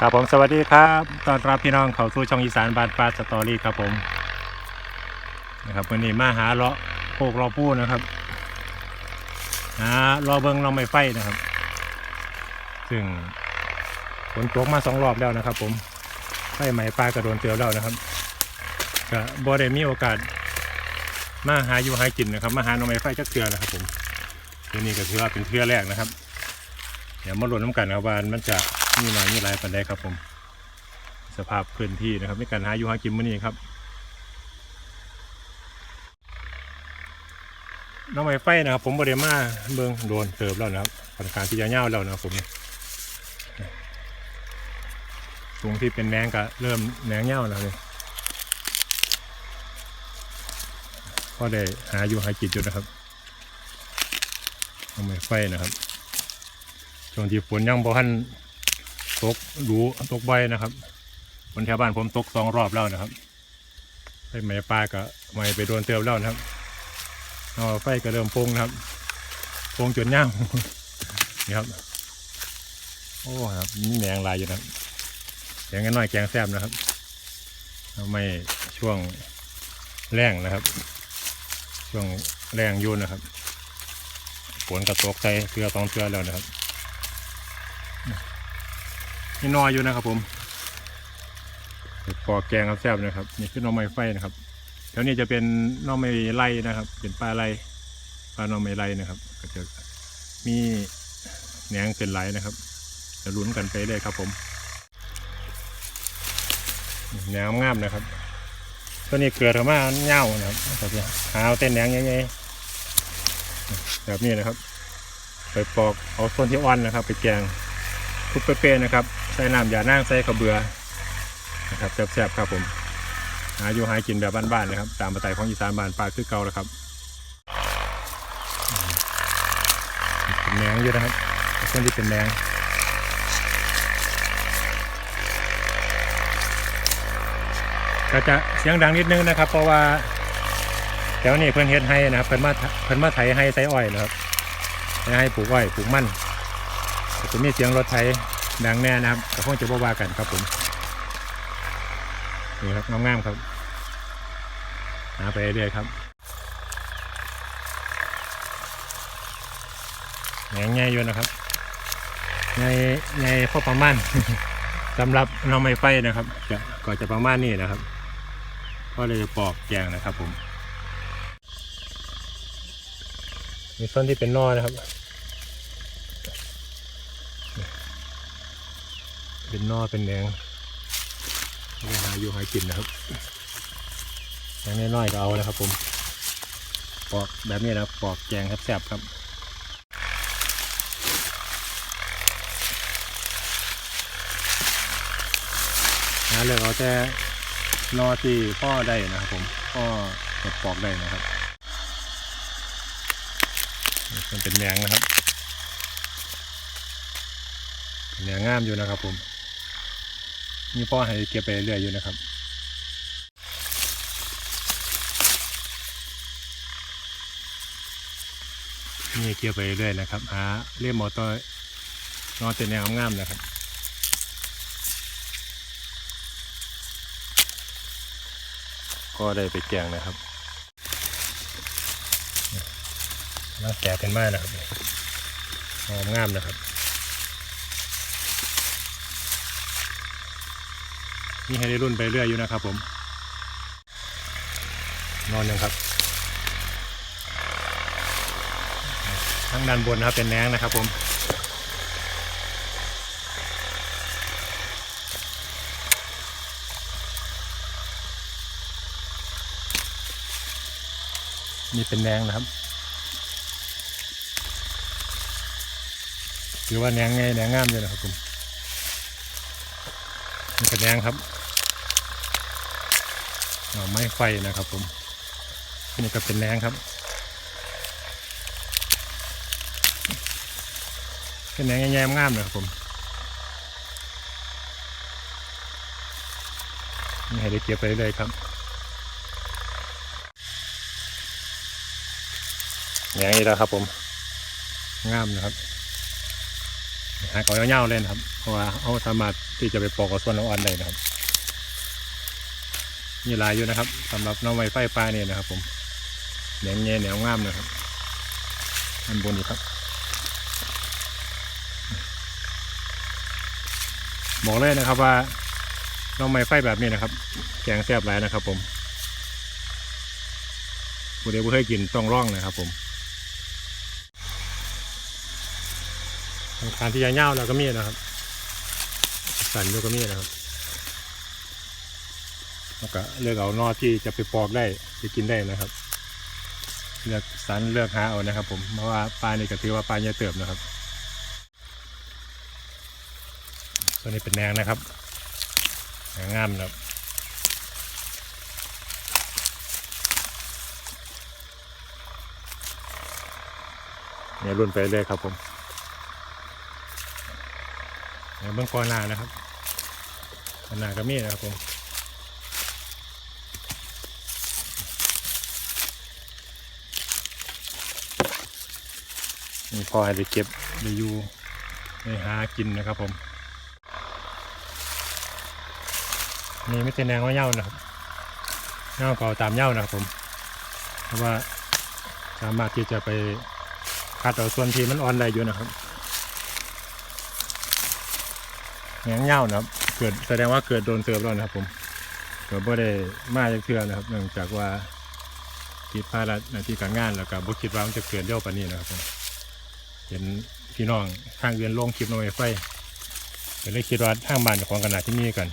ครับผมสวัสดีครับต้อนรับพี่น้องเข้าสู่ช่องอีสานบานปลาสตอรี่ครับผมนะครับวันนี้มาหาเลาะโคกรอผู้นะครับหารอเบิงลองไม่ไฟนะครับ ซึ่งฝนตกมาสองรอบแล้วนะครับ ผมไฟไหม้ปลากระโดนเตือแล้วนะครับก็บ่ได้มีโอกาส มาหาอยู่หากินนะครับ มาหาหน้องไม้ไฟจักเทือนะครับ ผมทีนี้ก็ถือว่าเป็นเทือแรกนะครับ เดี๋ยวมาลุ้นน้ำกันครับว่ามันจะ มีหน่อยมีหลายปันใดครับผม สภาพพื้นที่นะครับในการหาอยู่หากินมื้อนี้ครับ น้องไม้ไฟนะครับ ผมบริมาเบิงโดนเติบแล้วนะครับค่อนข้างที่จะเน่าแล้วนะผมตรงที่เป็นแหนงก็เริ่มแหนงเน่าแล้วเลยก็ได้หาอยู่หากินอยู่นะครับน้องไม้ไฟนะครับช่วงที่ฝนยังบ่ทัน ตกดูตกใบนะครับฝนแถวบ้านผมตกสองรอบแล้วนะครับไฟไหม้ปลาก็ไหม้ไปโดนเตือบแล้วนะครับเอาไฟก็เริ่มโปงนะครับโปงจนย่างนี่ครับ โอ้ครับนี่แหนงลายอยู่นะครับแกงน้อยแกงแซ่บนะครับเอาไม่ช่วงแรงนะครับ ช่วงแรงยุ่นนะครับฝนกระตกใจเทือสองเทือแล้วนะครับ นี่นอยอยู่นะครับผมปอแกงครับแซ่บนะครับ นี่คือน้องไม้ไฟนะครับแถวนี้จะเป็นน้องไม้ไล่นะครับ เป็นปลาไล่ปลาน้องไม้ไล่นะครับ ก็จะมีแหนงเป็นไหลนะครับจะลุ้นกันไปเลยครับผมแหนงงามนะครับตัวนี้เกิดออกมาเง่านะครับหาเอาเต้นแหนงใหญ่ๆแบบนี้นะครับ ไปปอกเอาส่วนที่อ่อนนะครับ ไปแกงทุบเป๊ะๆนะครับ ใส่น้ำยานั่งใส่กระเบือนะครับแซ่บๆครับผม หาอยู่หากินแบบบ้านๆนะครับ ตามปไตยของอีสานบ้านปลาคือเก่าแล้วครับเป็นแหนงอยู่นะครับต้นที่เป็นแหนงก็จะเสียงดังนิดนึงนะครับ เพราะว่าแถวนี้เพื่อนเฮ็ดให้นะครับเพิ่อนมาเพิ่อนมาไถให้ใส่อ้อยนะครับให้ปลูกอ้อยปลูกมันจะมีเสียงรถไถ ดังแน่นะครับแต่คงจะบ่ว่ากันครับผมนี่ครับงามๆครับหาไปเรื่อยๆครับแงใหญ่อยู่นะครับใหญ่ใหญ่พอประมาณสำหรับน้องไม้ไฟนะครับจะก็จะประมาณนี้นะครับก็เลยปอกแกงนะครับผม มีส่วนที่เป็นนอนะครับ เป็นนอเป็นแดงไปหาอยู่หากินนะครับแดงน้อยๆก็เอานะครับ ผมปอกแบบนี้นะครับปอกแกงครับแซ่บครับหาเลือกเอาแต่นอที่พ่อได้นะครับ ผมพ่อจะปอกได้นะครับมันเป็นแดงนะครับเนื้องามอยู่นะครับผม มีพ่อให้เก็บไปเรื่อยอยู่นะครับนี่เกี่ยวไปเรื่อยนะครับหาเรียมมอเตอร์นอนเต็นแนวงามนะครับก็ได้ไปแกงนะครับน่าแก่กันมากนะครับงามนะครับ นี่ให้ได้รุ่นไปเรื่อยอยู่นะครับผม นอนยังครับทั้งด้านบนนะครับเป็นแนงนะครับผมนี่เป็นแนงนะครับถือว่าแนงไงแนงงามเลยนะครับผมนี่เป็นแดงครับ เอาไม้ไฟนะครับผมนี่ก็เป็นแดงครับเป็นแดงแย่ๆงามเลยครับผมนี่ให้ได้เก็บไปเลยครับแดงนี่แล้วครับผมงามนะครับหาเกาเงาๆเลยนะครับ เพราะว่าเอาสามารถที่จะไปปอกกับส่วนอ่อนได้นะครับ มีหลายอยู่นะครับสำหรับน้องไวไฟปลาเนี่ยนะครับ ผมแหนมเงี้ยแหนมงามนะครับอันบนนี้ครับบอกเลยนะครับว่าน้องไม้ไฟแบบนี้นะครับ แกงแซ่บหลายนะครับ ผมผู้ใดผู้เคยกินต้องร่องนะครับผมทางที่ยาเง่าเราก็มีนะครับ สันดูก็มีนะครับ แล้วก็เลือกเอานอที่จะไปปอกได้จะกินได้นะครับ เลือกสันเลือกหาเอานะครับ ผมเพราะว่าปลานี่ก็ถือว่าปลาเยอะเติบนะครับตัวนี้เป็นแนงนะครับแนงงามนะครับเนี่ยรุ่นไปเรื่อยครับผมเนี่ยเบื้องกอหน้านะครับกอหน้าก็มีนะครับผม นี่พอให้ได้เก็บได้อยู่ได้หากินนะครับผม นี่ไม่ใช่แนงว่าเย้านะครับเหย้าก็เอาตามเหย้านะครับผม เพราะว่าสามารถที่จะไปคัดเอาส่วนที่มันอ่อนได้อยู่นะครับแหงเหย้านะครับ เกิดแสดงว่าเกิดโดนเติบแล้วนะครับ ผมเกิดบ่ได้มาจากเทือนะครับ เนื่องจากว่าติดภาระหน้าที่การงานแล้วก็บ่คิดว่ามันจะเกิดเร็วปานนี้นะครับผม เห็นพี่น้องทางเรียนลงคลิปน้อยไฟก็เลยคิดว่าทางบ้านจ้าของกันนาที่มีกัน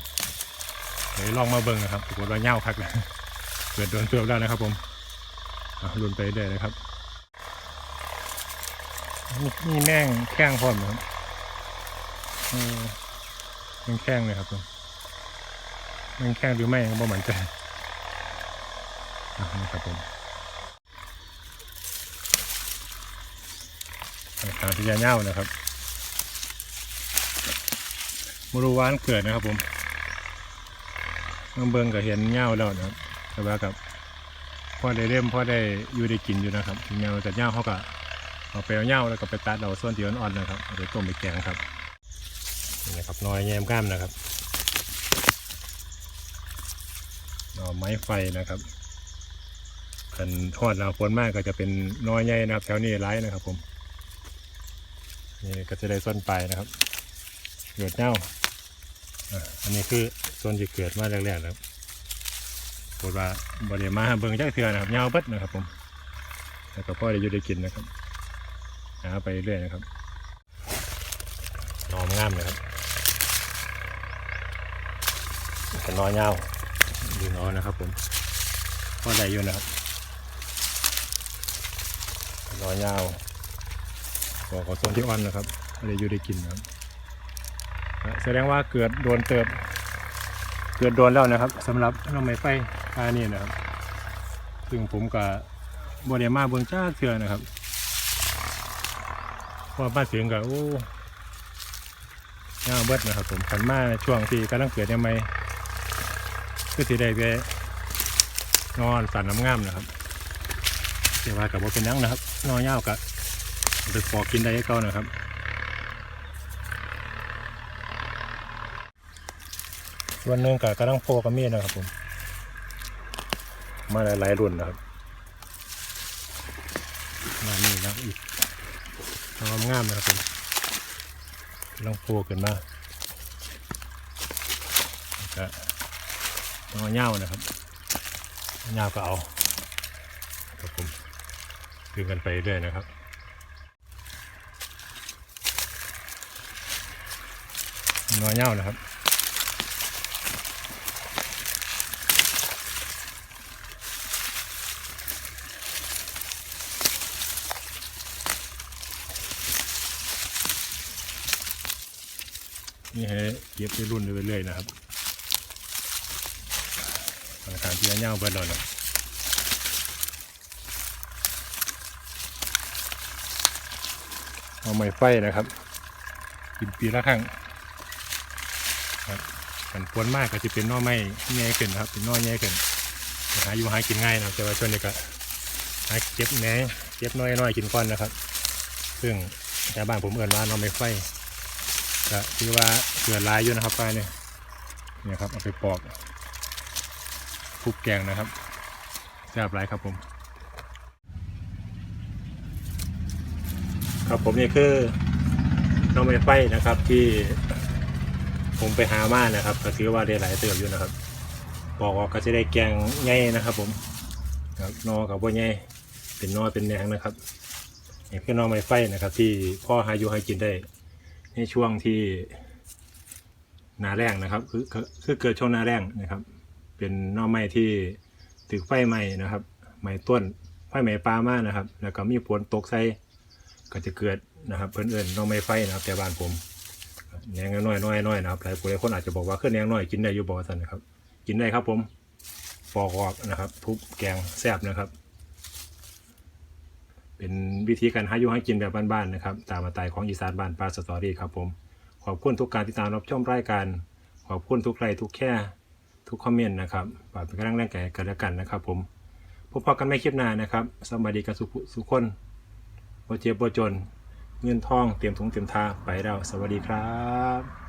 เดี๋ยวลองมาเบิ่งนะครับปรากฏว่าเง่าคักเลยเกิดโดนเตือบแล้วนะครับ ผมลุนไปเรื่อยครับมีมีแม่งแข้งพร้อมครับแม่งแข้งเลยครับผมแม่งแข้งหรือไม่ก็บ่เหมือนใจอะครับผม ทางที่ยาเง่านะครับมรูวานเกิดนะครับผมเบิ่งเบิงก็เห็นเงาแล้วนะครับแต่ว่ากับพ่อได้เล่มพ่อได้อยู่ได้กินอยู่นะครับถึงแม้ว่าจะเงาเขาก็เอาไปเอาเงาแล้วก็ไปตัดเอาส่วนที่อ่อนๆนะครับเอาไปต้มไปแกงครับนี่นะครับน้อยแยมกล้ามนะครับน่อไม้ไฟนะครับคันทอดเราฝนมากก็จะเป็นน้อยใหญ่นะครับ แถวนี้ร้ายนะครับผม นี่ก็จะได้ส้นไปนะครับ เกิดเงาอะอันนี้คือส่วนที่เกิดมาแรกๆนะครับปรากว่าบริมาเบิ่งจักเทือนะครับยาเบิดนะครับผมแล้วก็พ่อได้อยู่ได้กินนะครับหาไปเรื่อยนะครับนอมงามนะครับเป็นนอยาดึงเออนะครับผมพ่อได้อยู่นะครับนอยา วบอขอส่วนที่อ่อนนะครับไม่ได้อยู่ได้กินนะครับแสดงว่าเกิดโดนเติบ เกิดโดนแล้วนะครับสำหรับน้องไม้ไฟปลานี่นะครับ ซึ่งผมกับบริมาเบืองจ้าเถื่อนะครับพอมาถึงกับโอ้ยาเบิดนะครับ ผมขันมาช่วงที่กำลังเกิดยังไงคือสีได้ไปนอนสันน้ำงามนะครับเดี๋ยวว่ากับว่าเป็นหยังนะครับ นอนยาวกับ ไปปอกกินได้ให้เก่านะครับส่วนหนึ่งกับกระดังโฟกับมีดนะครับผม มาหลายๆรุ่นนะครับมานี่นะอีกงามงามนะครับผมกระดังโฟขึ้นมาก็เอาเง่านะครับเง่าก็เอาครับผมดึงกันไปเรื่อยนะครับ นอเง่านะครับนี่ให้เก็บที่รุ่นไปเรื่อยๆนะครับธนาคารที่ยาวๆเบิดแล้วนะเอาไม้ไฟนะครับกินปีละครั้ง กันปวนมากก็จะเป็นน้อไม้แง่ขึ้นนะครับ เป็นหน้อแง่ขึ้นหาอยู่หากินง่ายนะแต่ว่าช่วงนี้ก็หาเก็บแหนเก็บน้อยๆกินก้อนนะครับ ซึ่งชาวบ้านผมเอ่นว่านอไม้ไฟก็ถือว่าเกิดลายอยู่นะครับปลาเนี่ยเนี่ยครับเอาไปปอกคลุกแกงนะครับแซ่บหลายครับผม ครับผมนี่คือน้องไม้ไฟนะครับที่ ผมไปหามานะครับก็ถือว่าได้หลายเติบอยู่นะครับปอกออกก็จะได้แกงใหญ่นะครับ ผมครับนอกับว่าใหญ่เป็นนอเป็นแหนงนะครับนี่คือนอไม้ไฟนะครับ ที่พ่อหาอยู่ให้กินได้ ในช่วงที่นาแรงนะครับ คือคือเกิดช่วงนาแรงนะครับ เป็นนอไม้ที่ถือไฟไหม้นะครับไม้ต้นไฟไหม้ปลามากนะครับ แล้วก็มีฝนตกใส่ก็จะเกิดนะครับเพื่อนเอิญนอไม้ไฟนะครับแต่บ้านผม แหนงน้อยน้อยน้อยนะครับหลายคนหลายคนอาจจะบอกว่าขึ้นแหนงน้อยกินได้อยู่บ่สันนะครับ กินได้ครับผมปอกออกนะครับ ทุบแกงแซ่บนะครับ เป็นวิธีการหาอยู่ให้กินแบบบ้านๆนะครับ ตามมาตายของอีสานบ้านปลาสตอรี่ครับผมขอบคุณทุกการติดตามรับชมรายการ ขอบคุณทุกไลค์ทุกแค่ทุกคอมเมนต์นะครับฝากเป็นกำลังแรงใจกันแล้วกันนะครับ ผมพบกันไม่คลิปหน้านะครับสวัสดีกับสุขสุขคนบ่เจ็บบ่จน เงินทองเตรียมถุงเตรียมทาไปแล้วสวัสดีครับ